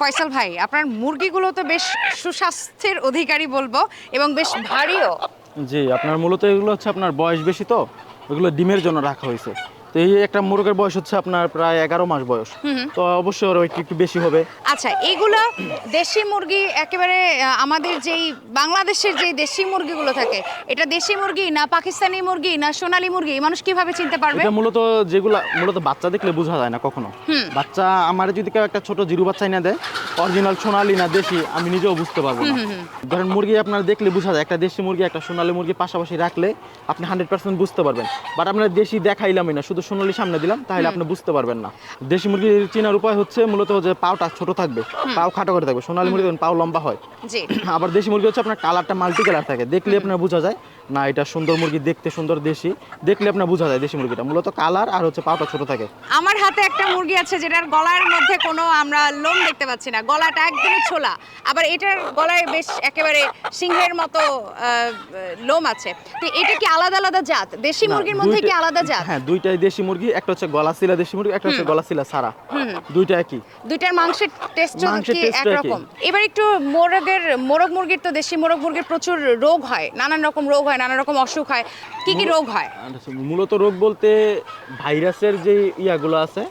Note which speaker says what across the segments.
Speaker 1: ফয়সাল ভাই, আপনার মুরগিগুলো তো বেশ সুস্বাস্থ্যের অধিকারী বলব এবং বেশ ভারীও।
Speaker 2: জি, আপনার মূলত এগুলো হচ্ছে আপনার বয়স বেশি তো, ওগুলো ডিমের জন্য রাখা হয়েছে। তো এই একটা মুরগের বয়স হচ্ছে আপনার প্রায় এগারো মাস বয়স। তো অবশ্যই ওর ওয়েট একটু বেশি হবে।
Speaker 1: আচ্ছা এগুলো দেশি মুরগি একেবারে আমাদের যেই বাংলাদেশের যে দেশি মুরগিগুলো থাকে এটা দেশি মুরগি না পাকিস্তানি মুরগি না সোনালী মুরগি মানুষ কীভাবে চিনতে পারবে?
Speaker 2: এটা মূলত যেগুলা মূলত বাচ্চা দেখলে বোঝা যায় না কখনো। বাচ্চা আমার যদি কেউ একটা ছোট জিরু বাচ্চা এনে দেয় অরিজিনাল সোনালি না দেশি আমি নিজেও বুঝতে পারব না। ধরেন মুরগি আপনার দেখলে বোঝা যায় একটা দেশি মুরগি একটা সোনালি মুরগি পাশাপাশি রাখলে আপনি হান্ড্রেড পার্সেন্ট বুঝতে পারবেন। বাট আপনার দেশি দেখাইলামই না শুধু সোনালি সামনে দিলাম তাহলে আপনি বুঝতে পারবেন না। দেশি মুরগির চেনার উপায় হচ্ছে মূলত যে পাওটা ছোট থাকবে পাও খাটো করে থাকবে। সোনালি মুরগি পাও লম্বা হয় আবার দেশি মুরগি হচ্ছে আপনার কালারটা মাল্টি কালার থাকে। দেখলে আপনার বোঝা যায় না এটা সুন্দর মুরগি দেখতে সুন্দর দেশি। দেখলে আপনার বোঝা যায় দেশি মুরগিটা। মূলত কালার আর হচ্ছে পাওটা ছোট থাকে।
Speaker 1: আমার হাতে একটা মুরগি আছে যেটার গলার মধ্যে কোনো আমরা লোম দেখতে পাচ্ছি না। গলাটা একদমই ছোলা। আবার এটার গলায় বেশ একেবারে সিংহের মতো লোম আছে। তো এটা কি আলাদা আলাদা জাত? দেশি মুরগির মধ্যে কি আলাদা জাত?
Speaker 2: হ্যাঁ দুইটাই দেশি মুরগি একটা হচ্ছে গলাশিলা দেশি মুরগি একটা হচ্ছে গলাশিলা সারা। দুইটা একই।
Speaker 1: দুইটার মাংসের টেস্ট কি। একরকম? এবার একটু মোরগের মোরগ মুরগির তো দেশি মোরগ মুরগির প্রচুর রোগ হয়। নানান রকম রোগ হয় নানান রকম অসুখ হয়। কি কি রোগ হয়?
Speaker 2: মূলত রোগ বলতে ভাইরাসের যে ইয়াগুলো আছে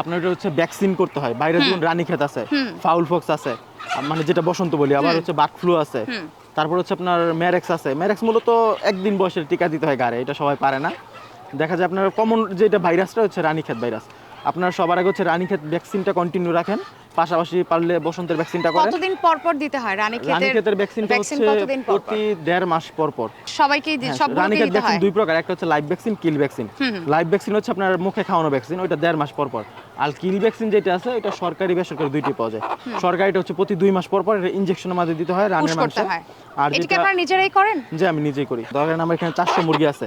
Speaker 2: আপনার এটা হচ্ছে ভ্যাকসিন করতে হয়। ভাইরাস যেমন খেত আছে ফাউল ফক্স আছে। মানে যেটা বসন্ত বলি আবার হচ্ছে বার্ড ফ্লু আছে। তারপর হচ্ছে আপনার ম্যারেক্স আছে। ম্যারেক্স মূলত একদিন বয়সের টিকা দিতে হয় গাড়ে এটা সবাই পারে না। দেখা যায় আপনার কমন যেটা ভাইরাসটা হচ্ছে রানীক্ষেত ভাইরাস। আপনার সবার আগে হচ্ছে রানীক্ষেত ভ্যাকসিনটা কন্টিনিউ রাখেন। পাশাপাশি পারলে বসন্তের ভ্যাকসিনটা করেন।
Speaker 1: কতদিন পর পর দিতে হয়? রানীক্ষেতের
Speaker 2: রানীক্ষেতের ভ্যাকসিনটা
Speaker 1: ভ্যাকসিন
Speaker 2: হচ্ছে প্রতি দেড় মাস পর পর।
Speaker 1: সবাইকেই দি-
Speaker 2: হ্যাঁ,
Speaker 1: সবগুলোকেই
Speaker 2: রানীক্ষেত ভ্যাকসিন দুই প্রকার। একটা হচ্ছে live vaccine kill vaccine live vaccine হচ্ছে আপনার মুখে খাওয়ানো ভ্যাকসিন ওইটা দেড় মাস পর পর। আর কিল ভ্যাকসিন যেটা আছে এটা সরকারি বেসরকারি দুইটি পাওয়া যায়। সরকারিটা হচ্ছে প্রতি দুই মাস পর পর এটা ইনজেকশনের মাধ্যমে দিতে হয় রানের মাংসে আর যেটা
Speaker 1: আপনারা নিজেরাই করেন?
Speaker 2: যে আমি নিজেই করি। ধরেন আমার এখানে চারশো মুরগি আছে।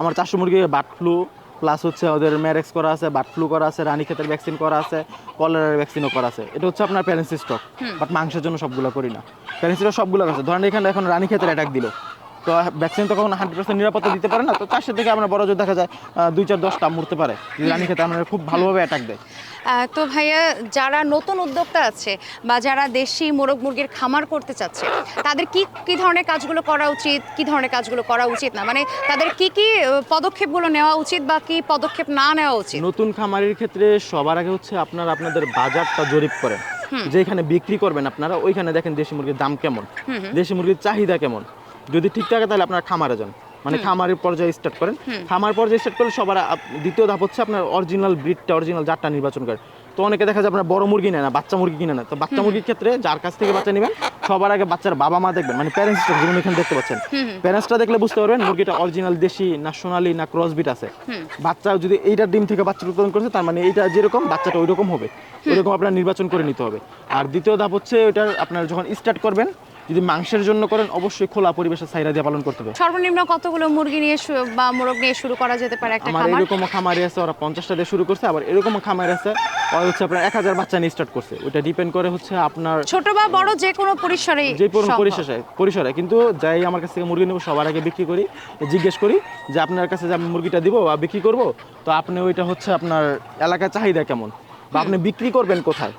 Speaker 2: আমার চারশো মুরগি বার্ড ফ্লু প্লাস হচ্ছে ওদের ম্যারেক্স করা আছে বার্ড ফ্লু করা আছে রানী রানীক্ষেতের ভ্যাকসিন করা আছে কলেরার ভ্যাকসিনও করা আছে। এটা হচ্ছে আপনার প্যারেন্সি স্টক বাট মাংসের জন্য সবগুলো করি না। প্যারেন্সি স্টক সবগুলো আছে ধরেন এখানে এখন রানী রানীক্ষেতের অ্যাটাক দিল। তো ভ্যাকসিন তো কখনো হান্ড্রেড পার্সেন্ট নিরাপত্তা দিতে পারে না তো চারশো থেকে আমরা বড় জোর দেখা যায় দুই চার দশটা মরতে পারে। যদি রানীক্ষেতে আমরা খুব ভালোভাবে অ্যাটাক দেয়।
Speaker 1: তো ভাইয়া যারা নতুন উদ্যোক্তা আছে বা যারা দেশি মোরগ মুরগির খামার করতে চাচ্ছে তাদের কি কি ধরনের কাজগুলো করা উচিত কি ধরনের কাজগুলো করা উচিত না? মানে তাদের কি কি পদক্ষেপগুলো নেওয়া উচিত বা কি পদক্ষেপ না নেওয়া উচিত?
Speaker 2: নতুন খামারের ক্ষেত্রে সবার আগে হচ্ছে আপনার আপনাদের বাজারটা জরিপ করেন। যেখানে বিক্রি করবেন আপনারা ওইখানে দেখেন দেশি মুরগির দাম কেমন। দেশি মুরগির চাহিদা কেমন। যদি ঠিক থাকে তাহলে আপনার খামারে যান। মানে খামারের পর্যায়ে স্টার্ট করেন। খামার পর্যায়ে স্টার্ট করলে সবার দ্বিতীয় ধাপ হচ্ছে আপনার অরিজিনাল ব্রিডটা অরিজিনাল জাতটা নির্বাচন করেন। তো অনেকে দেখা যায় আপনার বড় মুরগি নেয় না বাচ্চা মুরগি কিনে না তো বাচ্চা মুরগির ক্ষেত্রে যার কাছ থেকে বাচ্চা নেবেন সবার আগে বাচ্চার বাবা মা দেখবেন। মানে প্যারেন্টসটা যেমন এখানে দেখতে পাচ্ছেন। প্যারেন্টসটা দেখলে বুঝতে পারবেন মুরগিটা অরিজিনাল দেশি না সোনালি না ক্রস বিট আছে বাচ্চা যদি এইটার ডিম থেকে বাচ্চা উৎপাদন করছে তার মানে এইটা যেরকম বাচ্চাটা ওইরকম হবে। ওইরকম আপনার নির্বাচন করে নিতে হবে। আর দ্বিতীয় ধাপ হচ্ছে ওইটার আপনার যখন স্টার্ট করবেন যদি মাংসের জন্য করেন অবশ্যই খোলা পরিবেশে সাইরা দিয়ে পালন করতে হবে।
Speaker 1: সর্বনিম্ন কতগুলো মুরগি নিয়ে বা মোরগ নিয়ে শুরু করা যেতে পারে একটা
Speaker 2: আমার
Speaker 1: খামার?
Speaker 2: এরকম খামারি আছে ওরা পঞ্চাশটা দিয়ে শুরু করছে আবার এরকম খামার আছে ওরা হচ্ছে আপনার এক হাজার বাচ্চা নিয়ে স্টার্ট করছে। ওইটা ডিপেন্ড করে হচ্ছে আপনার
Speaker 1: ছোট বা বড় যে কোনো পরিসরে
Speaker 2: যে কোনো পরিসরে পরিসরে। কিন্তু যাই আমার কাছ থেকে মুরগি নেব সবার আগে বিক্রি করি। জিজ্ঞেস করি যে আপনার কাছে যে আমি মুরগিটা দিব বা বিক্রি করব তো আপনি ওইটা হচ্ছে আপনার এলাকার চাহিদা কেমন? বা আপনি বিক্রি করবেন কোথায়?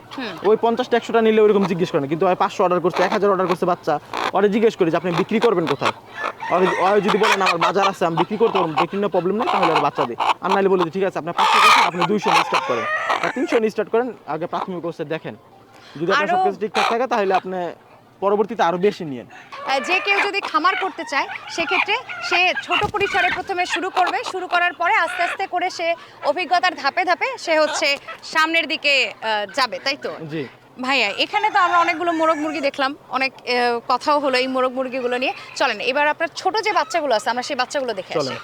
Speaker 2: ওই পঞ্চাশটা একশোটা নিলে ওইরকম জিজ্ঞেস করেন কিন্তু পাঁচশো অর্ডার করছে এক হাজার অর্ডার করছে বাচ্চা। ওরা জিজ্ঞেস করি যে আপনি বিক্রি করবেন কোথায়? ওরা যদি বলেন আমার বাজার আছে আমি বিক্রি করতে পারব বিক্রি না প্রবলেম নেই তাহলে আর বাচ্চা দিই আর নাহলে বলে ঠিক আছে আপনার পাঁচশো করছেন আপনি দুইশো স্টার্ট করেন। তিনশো স্টার্ট করেন আগে প্রাথমিক অবস্থায় দেখেন। যদি আপনার
Speaker 1: সবকিছু
Speaker 2: সব কিছু ঠিকঠাক থাকে তাহলে আপনি পরবর্তীতে আরও বেশি নিয়েন।
Speaker 1: যে কেউ যদি খামার করতে চায় সেক্ষেত্রে সে ছোট পরিসরে প্রথমে শুরু করবে। শুরু করার পরে আস্তে আস্তে করে সে অভিজ্ঞতার ধাপে ধাপে সে হচ্ছে সামনের দিকে যাবে তাই তো?
Speaker 2: জি।
Speaker 1: ভাইয়া এখানে তো আমরা অনেকগুলো মোরগ মুরগি দেখলাম। অনেক কথাও হলো এই মোরগ মুরগিগুলো নিয়ে। চলেন এবার আপনার ছোট যে বাচ্চাগুলো আছে আমরা সেই বাচ্চাগুলো দেখে আসি।